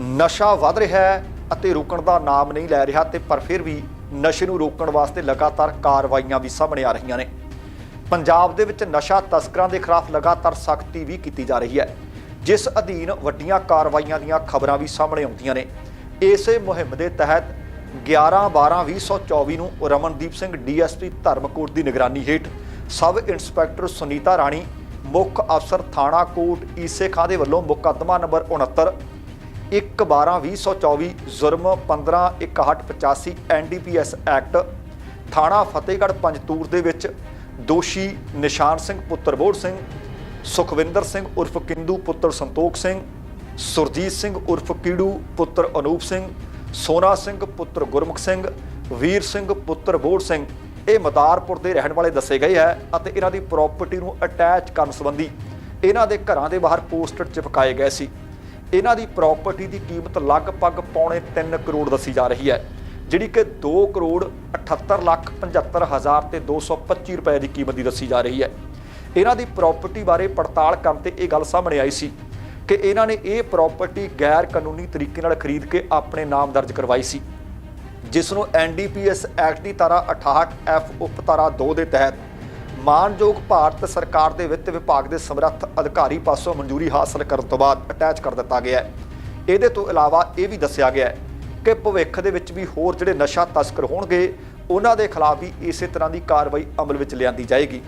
ਨਸ਼ਾ ਵੱਧ ਰਿਹਾ ਹੈ ਅਤੇ ਰੁਕਣ ਦਾ ਨਾਮ ਨਹੀਂ ਲੈ ਰਿਹਾ ਤੇ ਪਰ ਫਿਰ ਵੀ ਨਸ਼ੇ ਨੂੰ ਰੋਕਣ ਵਾਸਤੇ ਲਗਾਤਾਰ ਕਾਰਵਾਈਆਂ ਵੀ ਸਾਹਮਣੇ ਆ ਰਹੀਆਂ ਨੇ। ਪੰਜਾਬ ਦੇ ਵਿੱਚ ਨਸ਼ਾ ਤਸਕਰਾਂ ਦੇ ਖਿਲਾਫ ਲਗਾਤਾਰ ਸਖਤੀ ਵੀ ਕੀਤੀ ਜਾ ਰਹੀ ਹੈ, ਜਿਸ ਅਧੀਨ ਵੱਡੀਆਂ ਕਾਰਵਾਈਆਂ ਦੀਆਂ ਖਬਰਾਂ ਵੀ ਸਾਹਮਣੇ ਆਉਂਦੀਆਂ ਨੇ। ਇਸੇ ਮੁਹਿੰਮ ਦੇ ਤਹਿਤ 11/12/2024 ਨੂੰ ਰਮਨਦੀਪ ਸਿੰਘ ਡੀਐਸਪੀ ਧਰਮਕੋਟ ਦੀ ਨਿਗਰਾਨੀ ਹੇਠ ਸਬ ਇੰਸਪੈਕਟਰ ਸੁਨੀਤਾ ਰਾਣੀ, ਮੁੱਖ ਅਫਸਰ ਥਾਣਾ ਕੋਟ ਈਸੇ ਖਾਂ ਦੇ ਵੱਲੋਂ ਮੁਕੱਦਮਾ ਨੰਬਰ 69 1/12/2024 ਜ਼ੁਰਮ 15/6185 ਐਨਡੀਪੀਐਸ ਐਕਟ ਥਾਣਾ ਫਤਿਹਗੜ੍ਹ ਪੰਜਤੂਰ ਦੇ ਵਿੱਚ ਦੋਸ਼ੀ ਨਿਸ਼ਾਨ ਸਿੰਘ ਪੁੱਤਰ ਬੋੜ ਸਿੰਘ, ਸੁਖਵਿੰਦਰ ਸਿੰਘ ਉਰਫ ਕਿੰਦੂ ਪੁੱਤਰ ਸੰਤੋਖ ਸਿੰਘ, ਸੁਰਜੀਤ ਸਿੰਘ ਉਰਫ ਕੀੜੂ ਪੁੱਤਰ ਅਨੂਪ ਸਿੰਘ, ਸੋਨਾ ਸਿੰਘ ਪੁੱਤਰ ਗੁਰਮੁਖ ਸਿੰਘ, ਵੀਰ ਸਿੰਘ ਪੁੱਤਰ ਬੋੜ ਸਿੰਘ। ਇਹ ਮਦਾਰਪੁਰ ਦੇ ਰਹਿਣ ਵਾਲੇ ਦੱਸੇ ਗਏ ਹੈ ਅਤੇ ਇਹਨਾਂ ਦੀ ਪ੍ਰਾਪਰਟੀ ਨੂੰ ਅਟੈਚ ਕਰਨ ਸੰਬੰਧੀ ਇਹਨਾਂ ਦੇ ਘਰਾਂ ਦੇ ਬਾਹਰ ਪੋਸਟਰ ਚਿਪਕਾਏ ਗਏ ਸੀ। ਇਹਨਾਂ ਦੀ ਪ੍ਰਾਪਰਟੀ ਦੀ ਕੀਮਤ ਲਗਭਗ ਪੌਣੇ 3 ਕਰੋੜ ਦੱਸੀ ਜਾ ਰਹੀ ਹੈ, ਜਿਹੜੀ ਕਿ 2 ਕਰੋੜ 78 ਲੱਖ 75 ਹਜ਼ਾਰ ਤੇ 225 ਰੁਪਏ ਦੀ ਕੀਮਤ ਦੀ ਦੱਸੀ ਜਾ ਰਹੀ ਹੈ। ਇਹਨਾਂ ਦੀ ਪ੍ਰਾਪਰਟੀ ਬਾਰੇ ਪੜਤਾਲ ਕਰਨ ਤੇ ਇਹ ਗੱਲ ਸਾਹਮਣੇ ਆਈ ਸੀ ਕਿ ਇਹਨਾਂ ਨੇ ਇਹ ਪ੍ਰਾਪਰਟੀ ਗੈਰ ਕਾਨੂੰਨੀ ਤਰੀਕੇ ਨਾਲ ਖਰੀਦ ਕੇ ਆਪਣੇ ਨਾਮ ਦਰਜ ਕਰਵਾਈ ਸੀ, ਜਿਸ ਨੂੰ ਐਨਡੀਪੀਐਸ ਐਕਟ ਦੀ ਧਾਰਾ 68 ਐਫ ਉਪ ਧਾਰਾ 2 ਦੇ ਤਹਿਤ ਮਾਨਯੋਗ ਭਾਰਤ ਸਰਕਾਰ ਦੇ ਵਿੱਤ ਵਿਭਾਗ ਦੇ ਸਮਰੱਥ ਅਧਿਕਾਰੀ ਪਾਸੋਂ ਮਨਜ਼ੂਰੀ ਹਾਸਲ ਕਰਨ ਤੋਂ ਬਾਅਦ ਅਟੈਚ ਕਰ ਦਿੱਤਾ ਗਿਆ ਹੈ। ਇਹਦੇ ਤੋਂ ਇਲਾਵਾ ਇਹ ਵੀ ਦੱਸਿਆ ਗਿਆ ਹੈ ਕਿ ਭਵਿੱਖ ਦੇ ਵਿੱਚ ਵੀ ਹੋਰ ਜਿਹੜੇ ਨਸ਼ਾ ਤਸਕਰ ਹੋਣਗੇ, ਉਹਨਾਂ ਦੇ ਖਿਲਾਫ ਵੀ ਇਸੇ ਤਰ੍ਹਾਂ ਦੀ ਕਾਰਵਾਈ ਅਮਲ ਵਿੱਚ ਲਿਆਂਦੀ ਜਾਏਗੀ।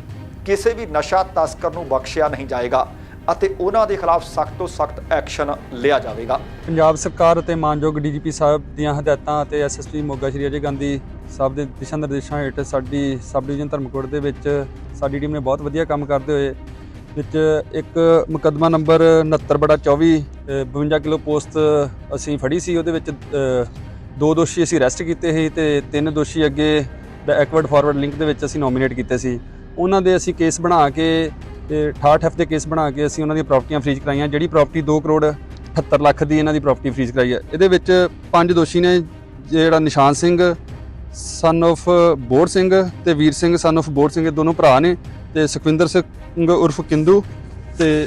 ਕਿਸੇ ਵੀ ਨਸ਼ਾ ਤਸਕਰ ਨੂੰ ਬਖਸ਼ਿਆ ਨਹੀਂ ਜਾਏਗਾ। ਅਤੇ ਉਹਨਾਂ ਦੇ ਖਿਲਾਫ ਸਖਤ ਤੋਂ ਸਖਤ ਐਕਸ਼ਨ ਲਿਆ ਜਾਵੇਗਾ। ਪੰਜਾਬ ਸਰਕਾਰ ਅਤੇ ਮਾਨਯੋਗ ਡੀਜੀਪੀ ਸਾਹਿਬ ਦੀਆਂ ਹਦਾਇਤਾਂ ਅਤੇ ਐਸਐਸਪੀ ਮੋਗਾ ਸ਼੍ਰੀ ਅਜੇ ਗਾਂਧੀ ਸਾਹਿਬ ਦੇ ਦਿਸ਼ਾ ਨਿਰਦੇਸ਼ਾਂ ਹੇਠ ਸਾਡੀ ਸਬ ਡਿਵੀਜ਼ਨ ਧਰਮਕੋਟ ਦੇ ਵਿੱਚ ਸਾਡੀ ਟੀਮ ਨੇ ਬਹੁਤ ਵਧੀਆ ਕੰਮ ਕਰਦੇ ਹੋਏ ਵਿੱਚ ਇੱਕ ਮੁਕੱਦਮਾ ਨੰਬਰ 69/24 ਅ, 52 ਕਿਲੋ ਪੋਸਟ ਅਸੀਂ ਫੜੀ ਸੀ ਉਹਦੇ ਵਿੱਚ ਦੋ ਦੋਸ਼ੀ ਅਸੀਂ ਅਰੈਸਟ ਕੀਤੇ ਸੀ ਤੇ ਤਿੰਨ ਦੋਸ਼ੀ ਅੱਗੇ ਬੈਕਵਰਡ ਫਾਰਵਰਡ ਲਿੰਕ ਦੇ ਵਿੱਚ ਅਸੀਂ ਨੋਮੀਨੇਟ ਕੀਤੇ ਸੀ। ਉਹਨਾਂ ਦੇ ਅਸੀਂ ਕੇਸ ਬਣਾ ਕੇ ਤੇ 68 ਐਫ ਦੇ ਕੇਸ ਬਣਾ ਕੇ ਅਸੀਂ ਉਹਨਾਂ ਦੀਆਂ ਪ੍ਰਾਪਰਟੀਆਂ ਫ੍ਰੀਜ਼ ਕਰਾਈਆਂ, ਜਿਹੜੀ ਪ੍ਰਾਪਰਟੀ 2 ਕਰੋੜ 78 ਲੱਖ ਦੀ ਇਹਨਾਂ ਦੀ ਪ੍ਰਾਪਰਟੀ ਫ੍ਰੀਜ਼ ਕਰਾਈ ਹੈ। ਇਹਦੇ ਵਿੱਚ ਪੰਜ ਦੋਸ਼ੀ ਨੇ, ਜਿਹੜਾ ਨਿਸ਼ਾਨ ਸਿੰਘ ਸਨ of ਬੋੜ ਸਿੰਘ ਤੇ ਵੀਰ ਸਿੰਘ ਸਨ of ਬੋੜ ਸਿੰਘ, ਇਹ ਦੋਨੋਂ ਭਰਾ ਨੇ ਤੇ ਸੁਖਵਿੰਦਰ ਸਿੰਘ ਉਰਫ ਕਿੰਦੂ ਤੇ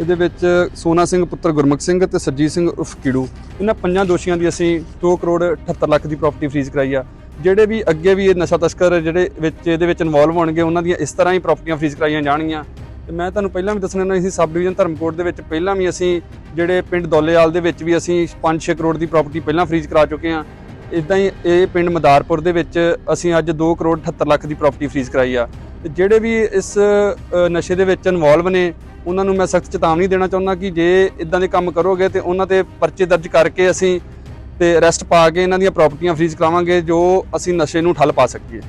ਇਹਦੇ ਵਿੱਚ ਸੋਨਾ ਸਿੰਘ ਪੁੱਤਰ ਗੁਰਮੁਖ ਸਿੰਘ ਤੇ ਸਰਜੀਤ ਸਿੰਘ ਉਰਫ ਕਿੜੂ। ਇਹਨਾਂ ਪੰਜਾਂ ਦੋਸ਼ੀਆਂ ਦੀ ਅਸੀਂ 2 ਕਰੋੜ 78 ਲੱਖ ਦੀ ਪ੍ਰਾਪਰਟੀ ਫ੍ਰੀਜ਼ ਕਰਾਈ ਆ। ਜਿਹੜੇ ਵੀ ਅੱਗੇ ਵੀ ਇਹ ਨਸ਼ਾ ਤਸਕਰ ਜਿਹੜੇ ਵਿੱਚ ਇਹਦੇ ਵਿੱਚ ਇਨਵੋਲਵ ਹੋਣਗੇ, ਉਹਨਾਂ ਦੀਆਂ ਇਸ ਤਰ੍ਹਾਂ ਹੀ ਪ੍ਰਾਪਰਟੀਆਂ ਫ੍ਰੀਜ਼ ਕਰਾਈਆਂ ਜਾਣਗੀਆਂ। ਤੇ ਮੈਂ ਤੁਹਾਨੂੰ ਪਹਿਲਾਂ ਵੀ ਦੱਸਣਾ ਨਾ ਸੀ, ਸਬ ਡਿਵੀਜ਼ਨ ਧਰਮਕੋਟ ਦੇ ਵਿੱਚ ਪਹਿਲਾਂ ਵੀ ਅਸੀਂ ਜਿਹੜੇ ਪਿੰਡ ਦੌਲੇਵਾਲ ਦੇ ਵਿੱਚ ਵੀ ਅਸੀਂ 5-6 ਕਰੋੜ ਦੀ ਪ੍ਰਾਪਰਟੀ ਪਹਿਲਾਂ ਫ੍ਰੀਜ਼ ਕਰਾ ਚੁੱਕੇ ਹਾਂ। ਇਦਾਂ ਹੀ ਇਹ ਪਿੰਡ ਮਦਾਰਪੁਰ ਦੇ ਵਿੱਚ ਅਸੀਂ ਅੱਜ 2 ਕਰੋੜ 78 ਲੱਖ ਦੀ ਪ੍ਰਾਪਰਟੀ ਫ੍ਰੀਜ਼ ਕਰਾਈ ਆ। ਤੇ ਜਿਹੜੇ ਵੀ ਇਸ ਨਸ਼ੇ ਦੇ ਵਿੱਚ ਇਨਵੋਲਵ ਨੇ, ਉਹਨਾਂ ਨੂੰ ਮੈਂ ਸਖਤ ਚੇਤਾਵਨੀ ਦੇਣਾ ਚਾਹੁੰਦਾ ਕਿ ਜੇ ਇਦਾਂ ਦੇ ਕੰਮ ਕਰੋਗੇ ਤੇ ਉਹਨਾਂ ਤੇ ਪਰਚੇ ਦਰਜ ਕਰਕੇ ਅਸੀਂ ਤੇ ਅਰੈਸਟ ਪਾ ਕੇ ਇਹਨਾਂ ਦੀਆਂ ਪ੍ਰਾਪਰਟੀਆਂ ਫ੍ਰੀਜ਼ ਕਰਾਵਾਂਗੇ ਜੋ ਅਸੀਂ ਨਸ਼ੇ ਨੂੰ ਠੱਲ ਪਾ ਸਕੀਏ।